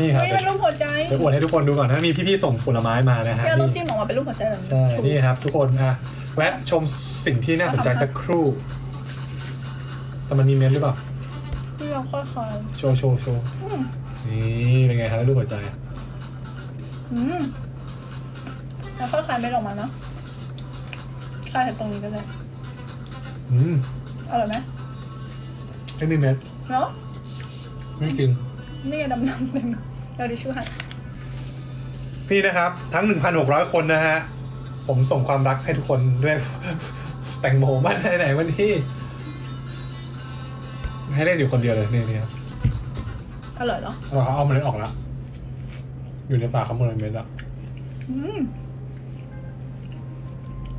นี่ครับไม่เป็นรูปหัวใจเดี๋ยวอวดให้ทุกคนดูก่อนนะมีพี่ๆส่งผลไม้มานะฮะเนี่ยต้องนี่จิ้มออกมาเป็นรูปหัวใจแบบนี้ใช่ชูนี่ครับทุกคนอะแวะชมสิ่งที่น่าสนใจสักครู่ แต่มันมีเมนต์หรือเปล่าที่เราค่อยโชว์โชว์โชว์ๆอืมนี่เป็นไงครับรูปหัวใจ อืมแล้วค่อยคลายเม็ดออกมาเนาะคลายตรงนี้ก็ได้อืมอร่อยไหมไม่มีเมนต์เนาะไม่กิน นี่ไงดำๆเต็มเราดิชูให้นี่นะครับ ทั้ง 1,600 คนนะฮะ ผมส่งความรักให้ทุกคนด้วย แตงโมบ้านไหนๆวันที่ ให้เล่นอยู่คนเดียวเลยนี่นี่ครับอร่อยเหรอเราเอาเมล็ดออกแล้ว อยู่ในปากเขาหมดเลยเม็ดอะอืม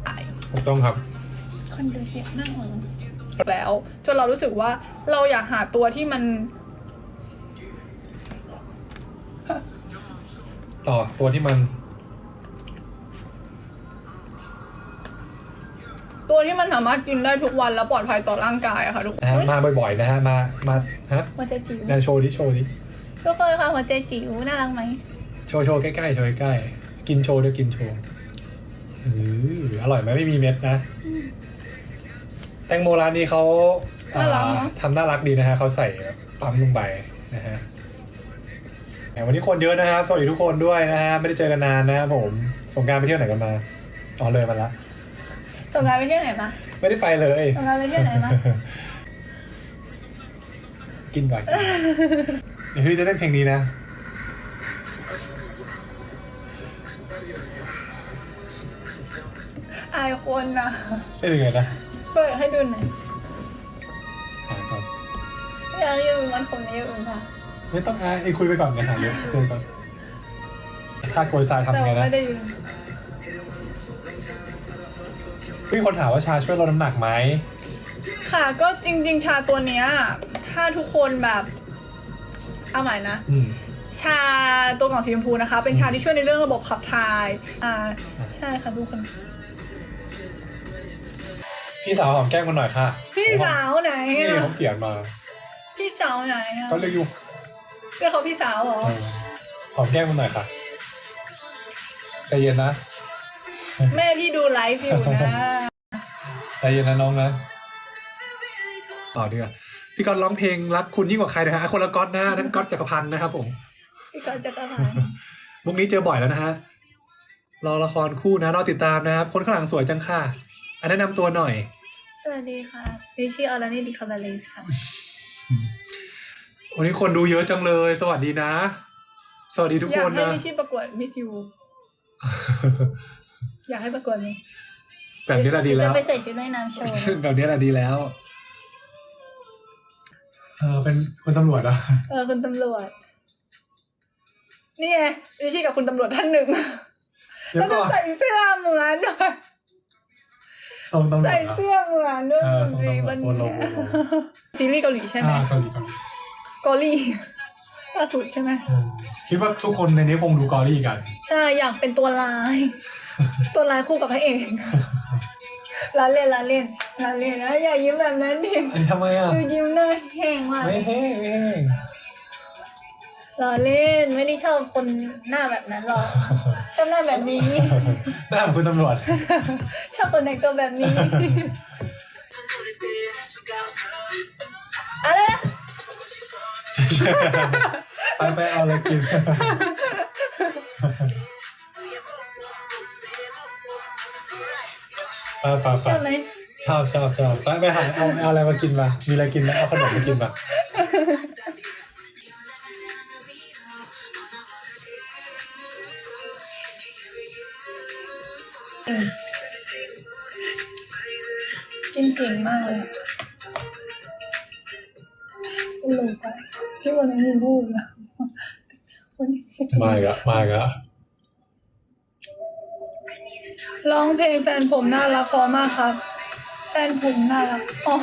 ไอถูกต้องครับ คนดูเสียงนั่งหัวแล้ว จนเรารู้สึกว่าเราอยากหาตัวที่มัน ต่อตัวที่มัน ตัวที่มันสามารถกินได้ทุกวันแล้วปลอดภัยต่อร่างกายอะค่ะทุกคนนะฮะเฮ้ยมาบ่อยๆนะฮะมามาฮะหัวใจจิ๋วแนนโชว์ดิโชว์ดิทุกคนค่ะหัวใจจิ๋วน่ารักไหมโชว์โชว์ใกล้ๆโชว์ใกล้ๆกินโชว์ด้วยกินโชว์อืออร่อยไหมไม่มีเม็ดนะ แตงโมร้านนี้เขาอ่าทำน่ารักดีนะฮะเขาใส่ปั๊มลงไปนะฮะแหม วันนี้คนเยอะนะครับ สวัสดีทุกคนด้วยนะฮะ ไม่ได้เจอกันนานนะครับผม สงกรารไปเที่ยวไหนกันมา อ๋อเลยมาละส่งงานไปเที่ยวไหนมา ไม่ได้ไปเลยส่งงานไปเที่ยวไหนมา กินไปเดี๋ยวพี่จะเล่นเพลงนี้นะอายคนนะเล่นยังไงนะ เปิดให้ดูหน่อยอ่านก่อนอยากยืมมันผมนี้อื่นค่ะ ไม่ต้องอายไอ้คุยไปก่อนเนี่ยหาเยอะเจอก่อนถ้าโกยทรายทำแต่ยังไงว่านะไม่ได้ยืมมีคนถามว่าชาช่วยลดน้ำหนักไหมค่ะ ก็จริง ๆ ชาตัวเนี้ย ถ้าทุกคนแบบเอาใหม่นะ อืม ชาตัวกล่องสีชมพูนะคะ เป็นชาที่ช่วยในเรื่องระบบขับถ่าย อ่า ใช่ค่ะทุกคน พี่สาวหอมแก้มกันหน่อยค่ะพี่สาวไหนนี่อะเขาเปลี่ยนมา พี่สาวไหนอะก็เรียกอยู่ เรียกเขาพี่สาวเหรอเออหอมแก้มกันหน่อยค่ะใจเย็นนะ แม่พี่ดูไลฟ์อยู่นะใจเย็นนะน้องนะต่อเดือพี่ก๊อตร้องเพลงรักคุณยิ่งกว่าใครนะฮะคนละก๊อตนะฮะนั่นก๊อตจักรพันธ์นะครับผมพี่ก็จะกระพานมุกนี้เจอบ่อยแล้วนะฮะรอละครคู่นะรอติดตามนะครับ คนข้างหลังสวยจังค่ะอันแนะนำตัวหน่อย สวัสดีค่ะดิชื่ออลานี่ดิคาบาเลสค่ะ วันนี้คนดูเยอะจังเลย สวัสดีนะ สวัสดีทุกอยาคกนให้นะ มิชี่ประกวดมิสยูอยากให้ประกวดไหมแบบนี้แหละดีแล้ว จะไปใส่ชุดว่ายน้ำโชว์นะแบบนี้แหละดีแล้ว เออเป็นคุณตำรวจเหรอะเออคุณตำรวจ นี่ไงมิชี่กับคุณตำรวจท่านหนึ่งเดี๋ยแล้ววก็ก่อนใส่เสื้อเหมือนด้วยทรงตำรวจใส่เหรอ เสื้อเหมือนด้วยเออทรงตำรวจวันโปโลนี้โปโล ซีรีส์เกาหลีใช่ไหม อ่าเกาหลีเกาหลีเกาหลีล่าสุดใช่ไหมเออคิดว่าทุกคนในนี้คงดูเกาหลีกัน ใช่อยากเป็นตัวร้าย ตัวร้ายคู่กับพระเอกลาเล่นลาเล่นลาเล่นนะอย่ายิ้มแบบนั้นดิอันนี้ทำไมอะ ดูยิ้มหน้าแห้งมากไม่แห้งไม่แห้งลาเล่นไม่ได้ชอบคนหน้าแบบนั้นหรอกชอบหน้าแบบนี้ หน้าเหมือนคุณตำรวจ ชอบคนแต่งตัวแบบนี้อะไรนะ ไปไปเอาอะไรกินไปไปไปชอบไหมชอบชอบชอบไปไปหาเอาเอาอะไรมากินมา มีอะไรกินไหมเอาขนมมากินมากินเก่งมากเลย พี่วันนี้มีรูปนะวันนี้มาอีกแล้วมาอีกแล้วร้องเพลงแฟนผมน่ารักพอมากครับ แฟนผมน่ารักอ๋อ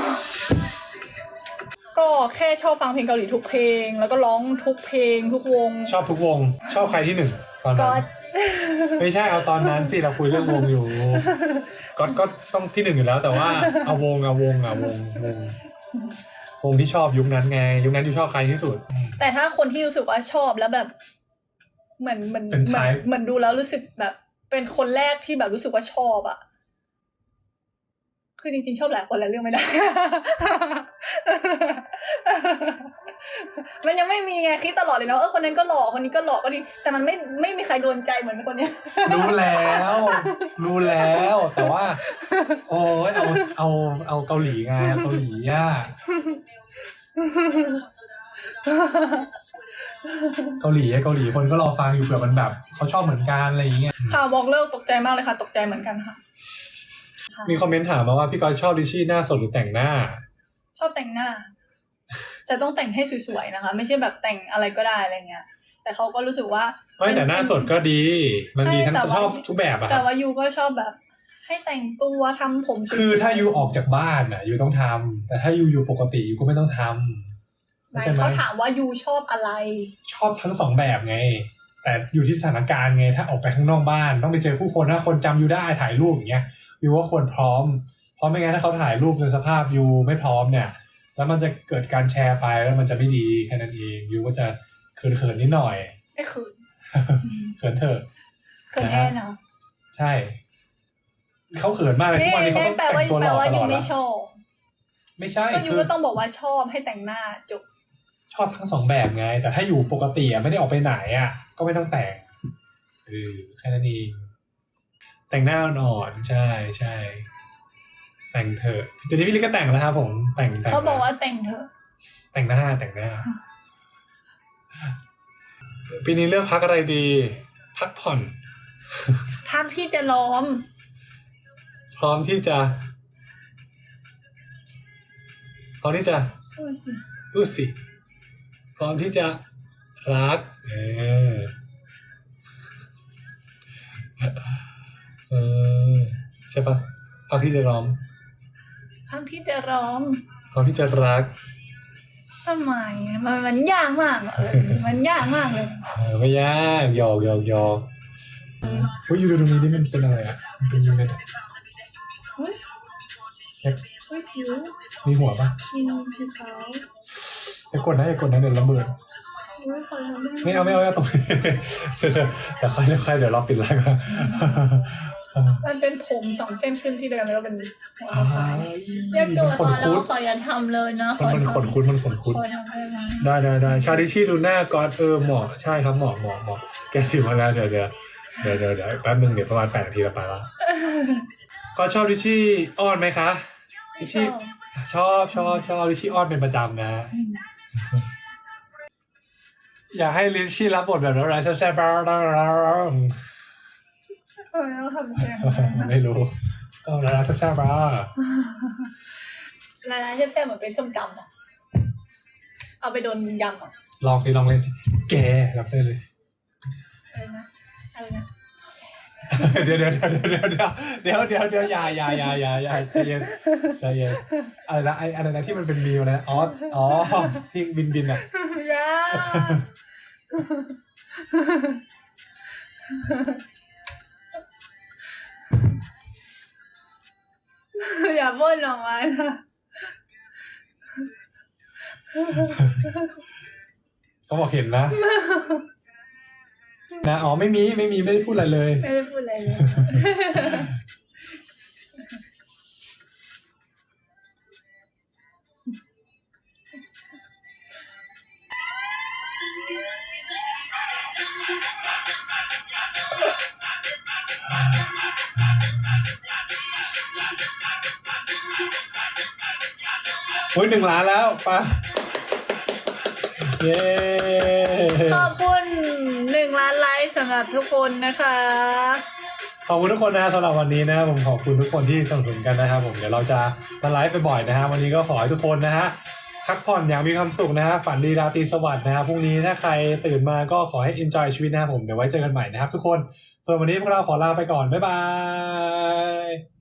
ก็แค่ชอบฟังเพลงเกาหลีทุกเพลง แล้วก็ร้องทุกเพลงทุกวง ชอบทุกวง ชอบใครที่หนึ่งตอนก็นั้นไม่ใช่เอาตอนนั้นสิเราคุยเรื่องวงอยู่ก็ก็ต้องที่หนึ่งอยู่แล้ว แต่ว่าเอาวงเอาวงเอาวงวง วงที่ชอบยุคนั้นไง ยุคนั้นอยู่ชอบใครที่สุด แต่ถ้าคนที่รู้สึกว่าชอบแล้วแบบ เหมือนเหมือนเป็นเหมือน type เหมือนดูแล้วรู้สึกแบบ เป็นคนแรกที่แบบรู้สึกว่าชอบอะคือจริงๆชอบหลายคนแล้วเลือกไม่ได้ มันยังไม่มีไงคิดตลอดเลยเนาะเออคนนั้นก็หล่อคนนี้ก็หล่อก็ดี แต่มันไม่ไม่มีใครโดนใจเหมือนคนเนี้ย รู้แล้ว รู้แล้ว แต่ว่า โอ้ยเอาเอาเอาเกาหลีไงเอาเกาหลีอะ เกาหลีอะเกาหลีคนก็รอฟังอยู่เผื่อมันแบบเขาชอบเหมือนกันอะไรอย่างเงี้ยค่ะบอกเลิกตกใจมากเลยค่ะ ตกใจเหมือนกันค่ะ มีคอมเมนต์ถามมาว่าพี่กอยชอบดิชชี่หน้าสดหรือแต่งหน้า ชอบแต่งหน้า จะต้องแต่งให้สวยๆนะคะ ไม่ใช่แบบแต่งอะไรก็ได้อะไรเงี้ย แต่เขาก็รู้สึกว่าไม่แต่หน้าสดก็ดี มันมีทั้งใช่แต่ว่าชอบทุกแบบอะคแต่รับว่ายูก็ชอบแบบ ให้แต่งตัวทำผมสวยๆคือถ้ายูออกจากบ้านอะยูต้องทำแต่ถ้ายูอยู่ปกติยูก็ไม่ต้องทำไม่เข้าใจไหมเขาถามว่ายูชอบอะไร ชอบทั้งสองแบบไง แต่อยู่ที่สถานการณ์ไง ถ้าออกไปข้างนอกบ้านต้องไปเจอผู้คนถ้าคนจำยูได้ถ่ายรูปอย่างเงี้ยยูว่าควรพร้อม เพราะไม่งั้นถ้าเขาถ่ายรูปในสภาพยูไม่พร้อมเนี่ย แล้วมันจะเกิดการแชร์ไปแล้วมันจะไม่ดีแค่นั้นเองยูก็จะเขินๆนิดหน่อยไม่คืนเขินเถอะเขินแน่เนาะใช่ เขาเขินมากเลยทุกวันนี้เขาต้องแปลแต่ว่างตัวหแปลล่อว่าตลยูอดไม่ละชอบไม่ใช่ก็ยูคือก็ต้องบอกว่าชอบให้แต่งหน้าจบชอบทั้งสองแบบไง แต่ถ้าอยู่ปกติอะไม่ได้ออกไปไหนอะ ก็ไม่ต้องแต่งเออแค่นั้นเองแต่งหน้าอ่อนๆใช่ใช่แต่งเถอะเดี๋ยวนี้พี่ลิกก็แต่งแล้วครับผม แต่งแต่งเขาบอกว่าแต่งเถอะ แต่งหน้าแต่งหน้าปีนี้เลือกพักอะไรดี พักผ่อน พักที่จะล้อม พร้อมที่จะ พร้อมที่จะพูดสิพูดสิ พร้อมที่จะรักเออเออใช่ปะพร้อมที่จะร้องพักที่จะล้อมพร้อมที่จะรักทำไมมันมันยากมากอะเออมันยากมากเลยเออไม่ยากหยอกหยอกหยอกเฮ้ยอยู่ดูตรงนี้นี่มันเป็นอะไรอะมันเป็นยังไงอะเฮ้ยเช็คเฮ้ยผิวมีหัวปะผิวผิวขาวอย่ากดนะอย่ากดนะเดี๋ยวระเบิดเฮ้ยขอทำได้หไม่เอาไม่เอาไม่เอาตรงนี้เดี๋ยวเดี๋ยวเดี๋ยวค่อยเดี๋ยวค่อยเดี๋ยวเราปิดไลฟ์ก่อนมันเป็นผมสองเส้นขึ้นที่เดิมแล้วก็เป็นหัวอ้าขาววเรียกตัวมันขขอนแล้คุวดขออย่าทำเลยนะมันมันขนคุดมันขนคุด ขอทำได้ไหมได้ได้ได้ชาดิชี่ดูหน้าก่อนเออเหมาะใช่ครับเหมาะเหมาะเหมาะแกสิมาแล้วเดี๋ยวเดี๋ยวเดี๋ยวเดี๋ยวเดี๋ยวแป๊บนึงเดี๋ยวประมาณแปดนาทีเราไปแล้วก็ชอบดิชี่อ้อนไหมคะ ดิชี่ชอบชอบชอบดิชี่อ้อนเป็นประจำนะ อยากให้ลิชชี่รับบทแบบอะไรแซ่บๆเออต้องทำเป็นไม่รู้ก็รักแซ่บๆบ้าลายลายแซ่บๆเหมือนเป็นส้มตำอะเอาไปโดนยำอะลองสิลองเล่นสิแกรับได้เลยอะไรนะอะไรนะ เดี๋ยวเดี๋ยวเดี๋ยวเดี๋ยวเดี๋ยวเดี๋ยวเดี๋ยวอย่าอย่าอยายายาใจเย็นใจเย็นอะไรนะไออะไรนะที่มันเป็นมีอะไรอ๋ออ๋อที่บินบินอะอย่าอย่าบ่นออกมานะเขาบอกเห็นนะ นะอ๋อไม่มีไม่มีไม่ได้พูดอะไรเลย ไม่ได้พูดอะไรเลยโอ้ยหนึ่งล้านแล้วไปะเย้ ขอบคุณำหรับทุกคนนะคะขอบคุณทุกคนนะสำหรับวันนี้นะผมขอบคุณทุกคนที่สนับสนุนกันนะครับผมเดี๋ยวเราจะมาไลฟ์ไปบ่อยนะฮะวันนี้ก็ขอให้ทุกคนนะฮะพักผ่อนอย่างมีความสุขนะฮะฝันดีราตรีสวัสดิ์นะฮะพรุ่งนี้ถ้าใครตื่นมาก็ขอให้ enjoy ชีวิตนะครับผมเดี๋ยวไว้เจอกันใหม่นะครับทุกคน ส่วนวันนี้พวกเราขอลาไปก่อนบ๊ายบาย